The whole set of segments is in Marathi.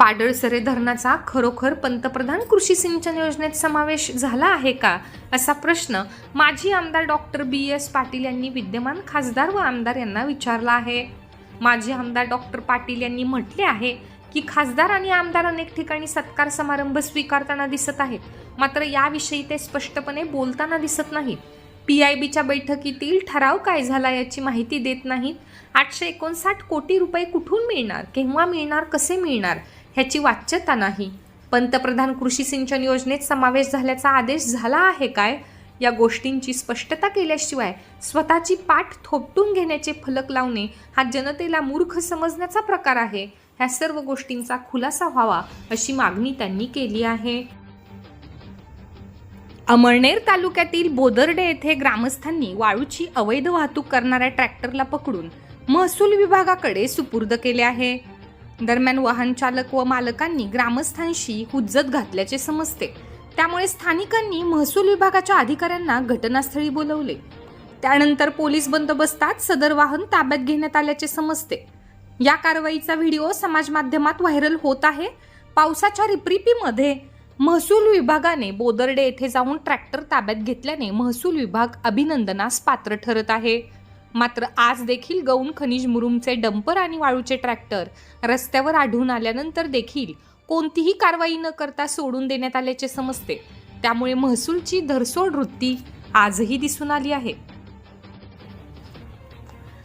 पाडळसरे धरणाचा खरोखर पंतप्रधान कृषी सिंचन योजनेत समावेश झाला आहे का? असा प्रश्न माजी आमदार डॉक्टर बी एस पाटील यांनी विद्यमान खासदार व आमदार यांना विचारला आहे. माजी आमदार डॉक्टर पाटील यांनी म्हटले आहे की खासदार आणि आमदार अनेक ठिकाणी सत्कार समारंभ स्वीकारताना दिसत आहेत. मात्र याविषयी ते स्पष्टपणे बोलताना दिसत नाहीत. पी आय बीच्या बैठकीतील ठराव काय झाला याची माहिती देत नाहीत. आठशे एकोणसाठ कोटी रुपये कुठून मिळणार? केव्हा मिळणार? कसे मिळणार? ह्याची वाच्यता नाही. पंतप्रधान कृषी सिंचन योजनेत समावेश झाल्याचा आदेश झाला आहे काय? या गोष्टींची स्पष्टता केल्याशिवाय स्वतःची पाठ थोपटून घेण्याचे फलक लावणे हा जनतेला मूर्ख समजण्याचा प्रकार आहे. ह्या सर्व गोष्टींचा खुलासा व्हावा अशी मागणी त्यांनी केली आहे. अमळनेर तालुक्यातील बोदर्डे येथे ग्रामस्थांनी वाळूची अवैध वाहतूक करणाऱ्या ट्रॅक्टरला पकडून महसूल विभागाकडे सुपूर्द केले आहे. दरम्यान वाहन चालक व मालकांनी ग्रामस्थांशी हुज्जत घातल्याचे समजते. त्यामुळे स्थानिकांनी महसूल विभागाच्या अधिकाऱ्यांना घटनास्थळी बोलवले. त्यानंतर पोलीस बंदोबस्तात सदर वाहन ताब्यात घेण्यात आल्याचे समजते. या कारवाईचा व्हिडिओ समाज माध्यमात व्हायरल होत आहे. पावसाच्या रिपरिपीमध्ये महसूल विभागाने बोदर्डे येथे जाऊन ट्रॅक्टर ताब्यात घेतल्याने महसूल विभाग अभिनंदनास पात्र ठरत आहे. मात्र आज देखील गौण खनिज मुरुमचे डंपर आणि वाळूचे ट्रॅक्टर रस्त्यावर आढळून आल्यानंतर देखील कोणतीही कारवाई न करता सोडून देण्यात आल्याचे समजते. त्यामुळे महसूलची धरसोड वृत्ती आजही दिसून आली आहे.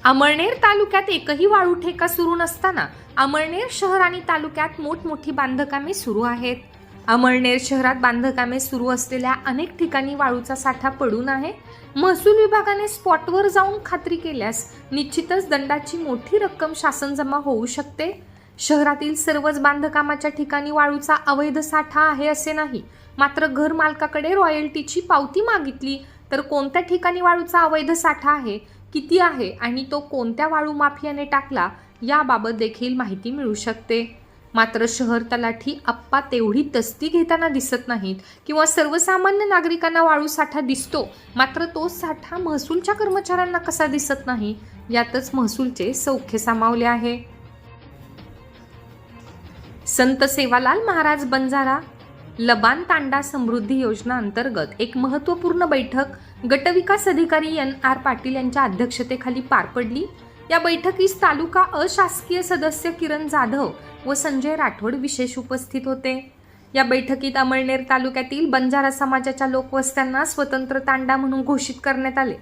अमळनेर तालुक्यात एकही वाळू ठेका सुरू नसताना अमळनेर शहर आणि तालुक्यात मोठमोठी बांधकामे सुरू आहेत. अमळनेर शहरात बांधकामे सुरू असलेल्या अनेक ठिकाणी वाळूचा साठा पडून आहे. महसूल विभागाने स्पॉटवर जाऊन खात्री केल्यास निश्चितच दंडाची मोठी रक्कम शासन जमा होऊ शकते. शहरातील सर्वच बांधकामाच्या ठिकाणी वाळूचा अवैध साठा आहे असे नाही. मात्र घर मालकाकडे रॉयल्टीची पावती मागितली तर कोणत्या ठिकाणी वाळूचा अवैध साठा आहे किती आहे आणि तो कोणत्या वाळू माफियाने टाकला याबाबत देखील माहिती मिळू शकते. मात्र शहर तलाठी आप्पा तेवढी तस्ती घेताना दिसत नाहीत. किंवा सर्वसामान्य नागरिकांना वाळू साठा दिसतो मात्र तो साठा महसूलच्या कर्मचाऱ्यांना कसा दिसत नाही यातच महसूलचे सौख्य सामावले आहे. संत सेवालाल महाराज बंजारा लबान तांडा समृद्धी योजना अंतर्गत एक महत्त्वपूर्ण बैठक गटविकास अधिकारी एन आर पाटील यांच्या अध्यक्षतेखाली पार पडली. या बैठकीस तालुका अशासकीय सदस्य किरण जाधव व संजय राठोड विशेष उपस्थित होते. या बैठकीत अमळनेर तालुक्यातील बंजारा समाजाच्या लोकवस्त्यांना स्वतंत्र तांडा म्हणून घोषित करण्यात आले.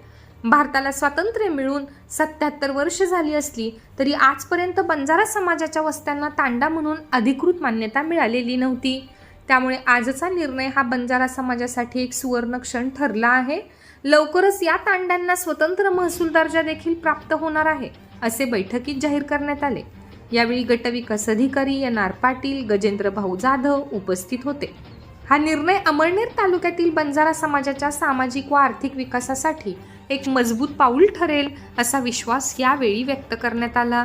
भारताला स्वातंत्र्य मिळून सत्याहत्तर वर्ष झाली असली तरी आजपर्यंत बंजारा समाजाच्या वस्त्यांना तांडा म्हणून अधिकृत मान्यता मिळालेली नव्हती. त्यामुळे आजचा निर्णय हा बंजारा समाजासाठी एक सुवर्ण क्षण ठरला आहे. लवकरच या तांड्यांना स्वतंत्र महसूल दर्जा देखील प्राप्त होणार आहे असे बैठकीत जाहीर करण्यात आले. यावेळी गटविकास अधिकारी एन आर पाटील गजेंद्र भाऊ जाधव उपस्थित होते. हा निर्णय अमळनेर तालुक्यातील बंजारा समाजाच्या सामाजिक व आर्थिक विकासासाठी एक मजबूत पाऊल ठरेल असा विश्वास यावेळी व्यक्त करण्यात आला.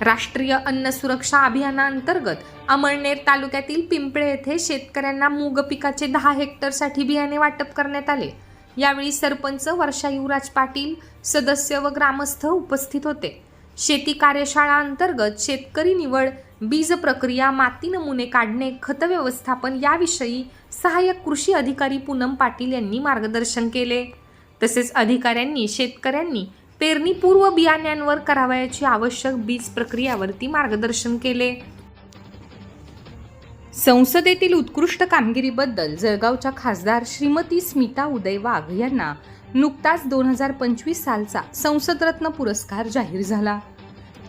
राष्ट्रीय अन्न सुरक्षा अभियानाअंतर्गत अमळनेर तालुक्यातील पिंपळे येथे शेतकऱ्यांना मूग पिकाचे दहा हेक्टरसाठी बियाणे वाटप करण्यात आले. यावेळी सरपंच वर्षा युवराज पाटील सदस्य व ग्रामस्थ उपस्थित होते. शेती कार्यशाळा अंतर्गत शेतकरी निवड बीज प्रक्रिया माती नमुने काढणे खत व्यवस्थापन याविषयी सहाय्यक कृषी अधिकारी पूनम पाटील यांनी मार्गदर्शन केले. तसेच अधिकाऱ्यांनी शेतकऱ्यांनी पेरणीपूर्व बियाण्यांवर करावयाची आवश्यक बीज प्रक्रियावरती मार्गदर्शन केले. संसदेतील उत्कृष्ट कामगिरीबद्दल जळगावच्या खासदार श्रीमती स्मिता उदय वाघ यांना नुकताच दोन हजार पंचवीस सालचा संसदरत्न पुरस्कार जाहीर झाला.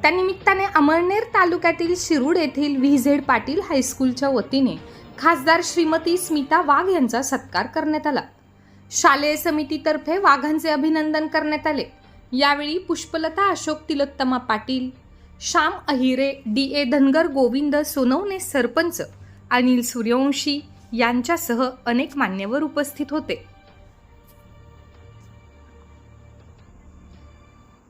त्यानिमित्ताने अमळनेर तालुक्यातील शिरूड येथील व्ही झेड पाटील हायस्कूलच्या वतीने खासदार श्रीमती स्मिता वाघ यांचा सत्कार करण्यात आला. शालेय समितीतर्फे वाघांचे अभिनंदन करण्यात आले. यावेळी पुष्पलता अशोक तिलोत्तमा पाटील श्याम अहिरे डी ए धनगर गोविंद सोनवणे सरपंच अनिल सूर्यवंशी यांच्यासह अनेक मान्यवर उपस्थित होते.